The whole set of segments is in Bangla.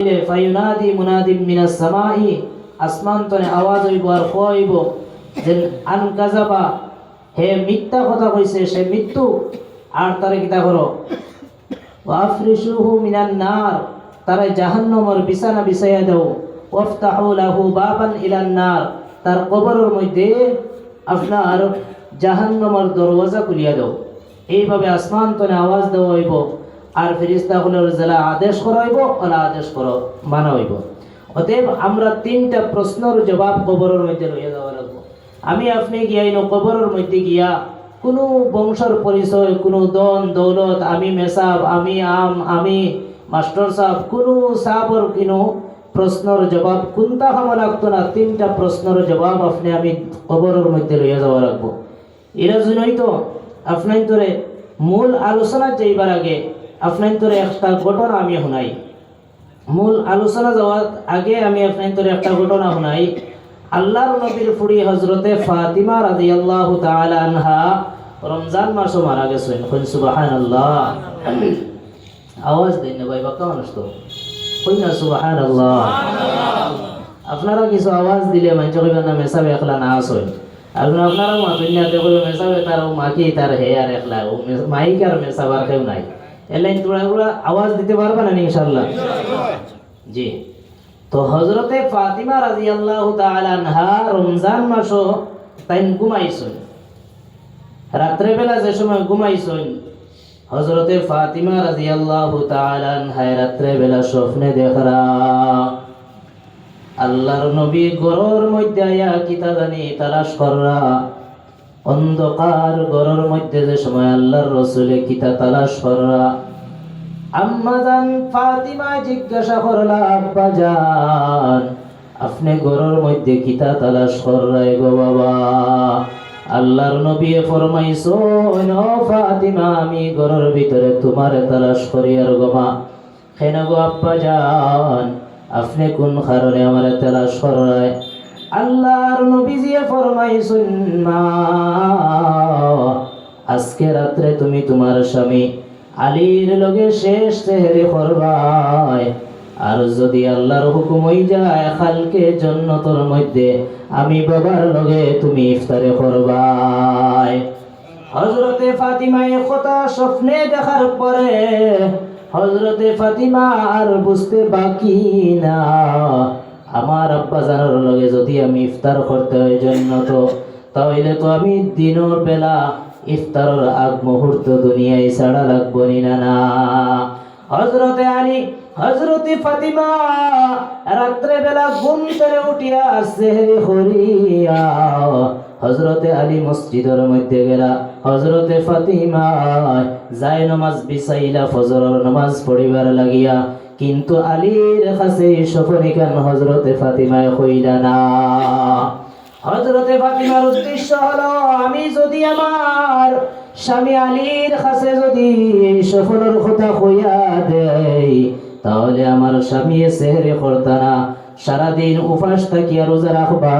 ফায়ুনাদি মুনাদিম মিনাস সামাই, আসমান তনে আওয়াজ হইব আর যে আন কাজাবা হে মিথ্যা কথা কইছে, সে মৃত্যু, আর তারে কিতা করো। মিনান নার, তারা জাহান্নামের বিছানা বিছাইয়া দাও। ওয়াফতাহু লাহু বাবান ইলান নার, তার কবরের মধ্যে আপনার জাহান্নামের দরওয়াজা খুলিয়া দাও। এইভাবে আসমান তনে আওয়াজ দেওয়া হইব। আর ফেরিস্তাগুলোর জেলা আদেশ করা হইব ওলা আদেশ করো মানা হইব অতএব আমরা তিনটা প্রশ্নের জবাব কবরের মধ্যে লইয়া যাওয়া লাগবো। আমি আপনি গিয়াই কবরের মধ্যে গিয়া কোনো বংশর পরিচয়, কোনো দন দৌলত, আমি মেসাব, আমি আম, আমি মাস্টার সাহেব, কোনো সাহাবর কোনো প্রশ্নের জবাব কোনটা খামা লাগতো না, তিনটা প্রশ্নের জবাব আপনি আমি কবরের মধ্যে লইয়া যাওয়া লাগবো। এরা জন্যই তো আপনার তোরে মূল আলোচনা যাইবার আগে আপনার তোরে একটা ঘটনা আমি শুনাই। মূল আলোচনা যাওয়ার আগে আমি আপনার তোরে একটা ঘটনা শুনাই। আল্লাহর নবীর ফুড়ি হজরতে ফাতিমা রাদিয়াল্লাহু তাআলা আনহা রমজান মাসে মারা গেছেন। কইন, সুবহানাল্লাহ। আওয়াজ দেন না ভাই বাকা মানুষ তো। কই না, সুবহানাল্লাহ। আপনারা কিছু আওয়াজ দিলে মানুষ কইবেন না, মেসাবে একলা না আসেন। আর আপনারা মাতুন না দেখো মেসাবে তার ও মাকি তার হে আর একলা, ও মাইক আর মেসাবার কেউ নাই। আওয়াজ দিতে পারবে না জি। তো হজরতে ফাতিমা তাআলা আনহা রমজান মাসও তাইন ঘুমাইছেন। রাত্রে বেলা যে সময় ঘুমাইছেন হজরতে ফাতিমা তাআলা আনহা রাত্রে বেলা স্বপ্নে দেখরা, আল্লাহর নবী গরর মধ্যে আয়া কিতা জানি তালাশ কররা। অন্ধকার গরর মধ্যে যে সময় আল্লাহর রসুলে কিতা তালাশ কররা আম্মা জান ফাতিমা জিজ্ঞাসা করলা, আব্বা জান, আপনি গরর মধ্যে কিতা তালাশ কররাই গো বাবা? আল্লাহর নবী ফরমাইছো ও ফাতিমা, আমি গরর ভিতরে তোমার তালাশ করি আর গো মা। কেন গো আব্বা জান, আপনি কোন কারণে আমার তালাশ করায়? আল্লাহর নবীজি ফরমাইছেন আজকে রাত্রে তুমি তোমার স্বামী আলীর লগে শেষ সেহরি করবাই আর যদি আল্লাহর হুকুম হই যায়, খালকে জন্নতর মধ্যে আমি বাবার লগে তুমি ইফতারে করবাই হজরতে ফাতিমা এ কথা স্বপ্নে দেখার পরে হজরতে ফাতিমা আর বুঝতে বাকি না। আমার আব্বা জানার লগে যদি আমি ইফতার করতে হয় জন্য তো, তাহলে তো আমি দিনের বেলা ইফতারের আগ মুহূর্ত দুনিয়ায় ছাড়া লাগবো নি না হজরতে আলী হজরতে ফাতিমা রাত্রে বেলা ঘুম থেকে উঠিয়া সেহরি হরিয়া। হজরতে আলী মসজিদের মধ্যে গেলা। হজরতে ফাতিমা যায় নমাজ বিছাইলা, ফজরের নমাজ পড়িবার লাগিয়া কিন্তু আলীর কাছে সফরি কেন হজরতে ফাতিমায় কইলা না? হজরতে ফাতিমার উদ্দেশ্য হলো, আমি যদি আমার স্বামী আলীর কাছে যদি এই সফলের কথা কইয়া দেই, তাহলে আমার স্বামী সেহরে করতা না। সারাদিন উপাস থাকিয়া রোজা রাখবা।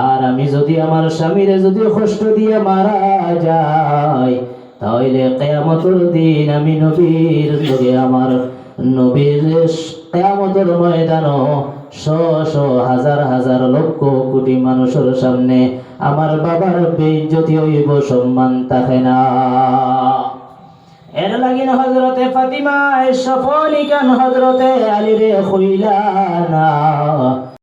আর আমি যদি আমার স্বামীরে যদি কষ্ট দিয়ে মারা যায়, তাহলে কেয়ামতের দিন আমি নবীর লগে আমার নবীর কেয়ামতের ময়দান শ শ হাজার হাজার লক্ষ কোটি মানুষের সামনে আমার বাবার বেইজ্জতি হইব, সম্মান থাকে না। এর লাগিন হজরতে ফাতিমা সফলিকান হজরতে আলিরে হইলা না।